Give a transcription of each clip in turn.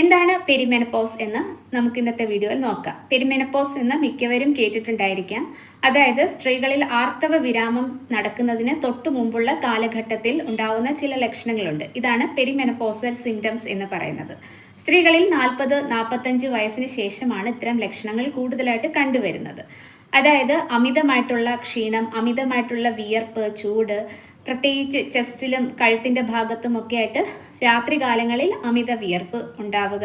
എന്താണ് പെരിമെനപ്പോസ് എന്ന് നമുക്ക് ഇന്നത്തെ വീഡിയോയിൽ നോക്കാം. പെരിമെനപ്പോസ് എന്ന് മിക്കവരും കേട്ടിട്ടുണ്ടായിരിക്കാം. അതായത് സ്ത്രീകളിൽ ആർത്തവ വിരാമം നടക്കുന്നതിന് തൊട്ടു മുമ്പുള്ള കാലഘട്ടത്തിൽ ഉണ്ടാവുന്ന ചില ലക്ഷണങ്ങളുണ്ട്. ഇതാണ് പെരിമെനപ്പോസൽ സിംറ്റംസ് എന്ന് പറയുന്നത്. സ്ത്രീകളിൽ നാൽപ്പത് നാൽപ്പത്തഞ്ച് വയസ്സിന് ശേഷമാണ് ഇത്തരം ലക്ഷണങ്ങൾ കൂടുതലായിട്ട് കണ്ടുവരുന്നത്. അതായത് അമിതമായിട്ടുള്ള ക്ഷീണം അമിതമായിട്ടുള്ള വിയർപ്പ് ചൂട് പ്രത്യേകിച്ച് ചെസ്റ്റിലും കഴുത്തിന്റെ ഭാഗത്തും ഒക്കെ ആയിട്ട് രാത്രികാലങ്ങളിൽ അമിത വിയർപ്പ് ഉണ്ടാവുക.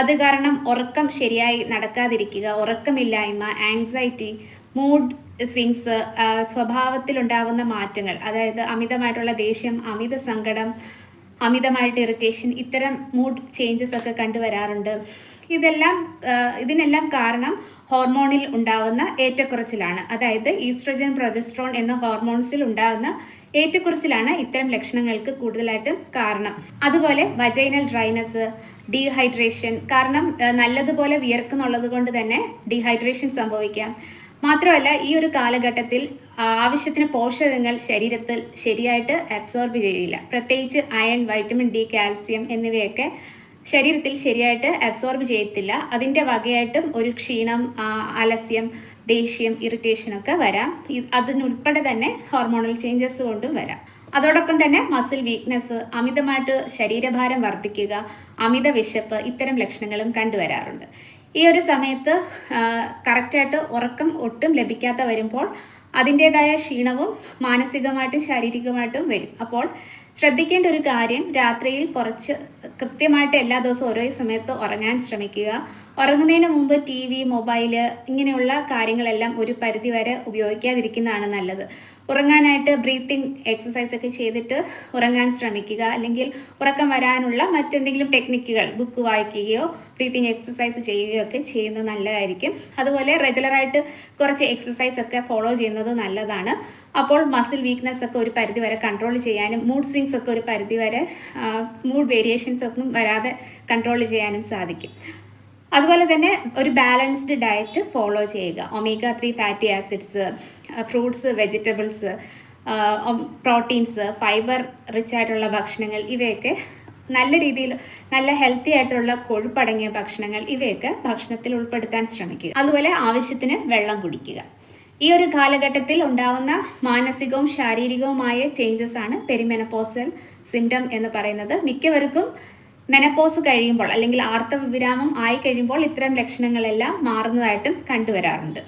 അത് കാരണം ഉറക്കം ശരിയായി നടക്കാതിരിക്കുക ഉറക്കമില്ലായ്മ ആങ്സൈറ്റി മൂഡ് സ്വിങ്സ് സ്വഭാവത്തിലുണ്ടാവുന്ന മാറ്റങ്ങൾ അതായത് അമിതമായിട്ടുള്ള ദേഷ്യം അമിത സങ്കടം അമിതമായിട്ട് ഇറിറ്റേഷൻ ഇത്തരം മൂഡ് ചേഞ്ചസ് ഒക്കെ കണ്ടുവരാറുണ്ട്. ഇതെല്ലാം ഇതിനെല്ലാം കാരണം ഹോർമോണിൽ ഉണ്ടാവുന്ന ഏറ്റക്കുറച്ചിലാണ്. അതായത് ഈസ്ട്രജൻ പ്രൊജസ്ട്രോൺ എന്ന ഹോർമോൺസിൽ ഉണ്ടാകുന്ന ഏറ്റക്കുറച്ചിലാണ് ഇത്തരം ലക്ഷണങ്ങൾക്ക് കൂടുതലായിട്ടും കാരണം. അതുപോലെ വജൈനൽ ഡ്രൈനസ് ഡീഹൈഡ്രേഷൻ കാരണം നല്ലതുപോലെ വിയർക്കുന്നുള്ളത് കൊണ്ട് തന്നെ ഡീഹൈഡ്രേഷൻ സംഭവിക്കാം. മാത്രമല്ല ഈ ഒരു കാലഘട്ടത്തിൽ ആവശ്യത്തിന് പോഷകങ്ങൾ ശരീരത്തിൽ ശരിയായിട്ട് അബ്സോർബ് ചെയ്യില്ല. പ്രത്യേകിച്ച് അയൺ വൈറ്റമിൻ ഡി കാൽസ്യം എന്നിവയൊക്കെ ശരീരത്തിൽ ശരിയായിട്ട് അബ്സോർബ് ചെയ്യത്തില്ല. അതിന്റെ വകയായിട്ടും ഒരു ക്ഷീണം അലസ്യം ദേഷ്യം ഇറിറ്റേഷൻ ഒക്കെ വരാം. അതിനുൾപ്പെടെ തന്നെ ഹോർമോണൽ ചേഞ്ചസ് കൊണ്ടും വരാം. അതോടൊപ്പം തന്നെ മസിൽ വീക്ക്നെസ് അമിതമായിട്ട് ശരീരഭാരം വർദ്ധിക്കുക അമിത വിശപ്പ് ഇത്തരം ലക്ഷണങ്ങളും കണ്ടുവരാറുണ്ട്. ഈ ഒരു സമയത്ത് കറക്റ്റായിട്ട് ഉറക്കം ഒട്ടും ലഭിക്കാത്ത വരുമ്പോൾ അതിന്റേതായ ക്ഷീണവും മാനസികമായിട്ടും ശാരീരികമായിട്ടും വരും. അപ്പോൾ ശ്രദ്ധിക്കേണ്ട ഒരു കാര്യം രാത്രിയിൽ കുറച്ച് കൃത്യമായിട്ട് എല്ലാ ദിവസവും ഒരേ സമയത്ത് ഉറങ്ങാൻ ശ്രമിക്കുക. ഉറങ്ങുന്നതിന് മുമ്പ് ടി വി മൊബൈൽ ഇങ്ങനെയുള്ള കാര്യങ്ങളെല്ലാം ഒരു പരിധി വരെ ഉപയോഗിക്കാതിരിക്കുന്നതാണ് നല്ലത്. ഉറങ്ങാനായിട്ട് ബ്രീത്തിങ് എക്സസൈസ് ഒക്കെ ചെയ്തിട്ട് ഉറങ്ങാൻ ശ്രമിക്കുക. അല്ലെങ്കിൽ ഉറക്കം വരാനുള്ള മറ്റെന്തെങ്കിലും ടെക്നിക്കുകൾ ബുക്ക് വായിക്കുകയോ ബ്രീത്തിങ് എക്സസൈസ് ചെയ്യുകയോ ഒക്കെ ചെയ്യുന്നത് നല്ലതായിരിക്കും. അതുപോലെ റെഗുലറായിട്ട് കുറച്ച് എക്സസൈസ് ഒക്കെ ഫോളോ ചെയ്യുന്നത് നല്ലതാണ്. അപ്പോൾ മസിൽ വീക്ക്നെസ് ഒക്കെ ഒരു പരിധി വരെ കൺട്രോൾ ചെയ്യാനും മൂഡ് സ്വിങ്സ് ഒക്കെ ഒരു പരിധി വരെ മൂഡ് വേരിയേഷൻസ് ഒന്നും വരാതെ കൺട്രോൾ ചെയ്യാനും സാധിക്കും. അതുപോലെ തന്നെ ഒരു ബാലൻസ്ഡ് ഡയറ്റ് ഫോളോ ചെയ്യുക. Omega three fatty acids fruits vegetables proteins fibre rich ആയിട്ടുള്ള ഭക്ഷണങ്ങൾ ഇവയൊക്കെ നല്ല രീതിയിൽ നല്ല ഹെൽത്തി ആയിട്ടുള്ള കൊഴുപ്പടങ്ങിയ ഭക്ഷണങ്ങൾ ഇവയൊക്കെ ഭക്ഷണത്തിൽ ഉൾപ്പെടുത്താൻ ശ്രമിക്കുക. അതുപോലെ ആവശ്യത്തിന് വെള്ളം കുടിക്കുക. ഈ ഒരു കാലഘട്ടത്തിൽ ഉണ്ടാവുന്ന മാനസികവും ശാരീരികവുമായ ചേഞ്ചസ് ആണ് പെരിമെനപ്പോസൽ സിംറ്റം എന്ന് പറയുന്നത്. മിക്കവർക്കും മെനപ്പോസ് കഴിയുമ്പോൾ അല്ലെങ്കിൽ ആർത്തവ വിരാമം ആയി കഴിയുമ്പോൾ ഇത്തരം ലക്ഷണങ്ങളെല്ലാം മാറുന്നതായിട്ടും കണ്ടുവരാറുണ്ട്.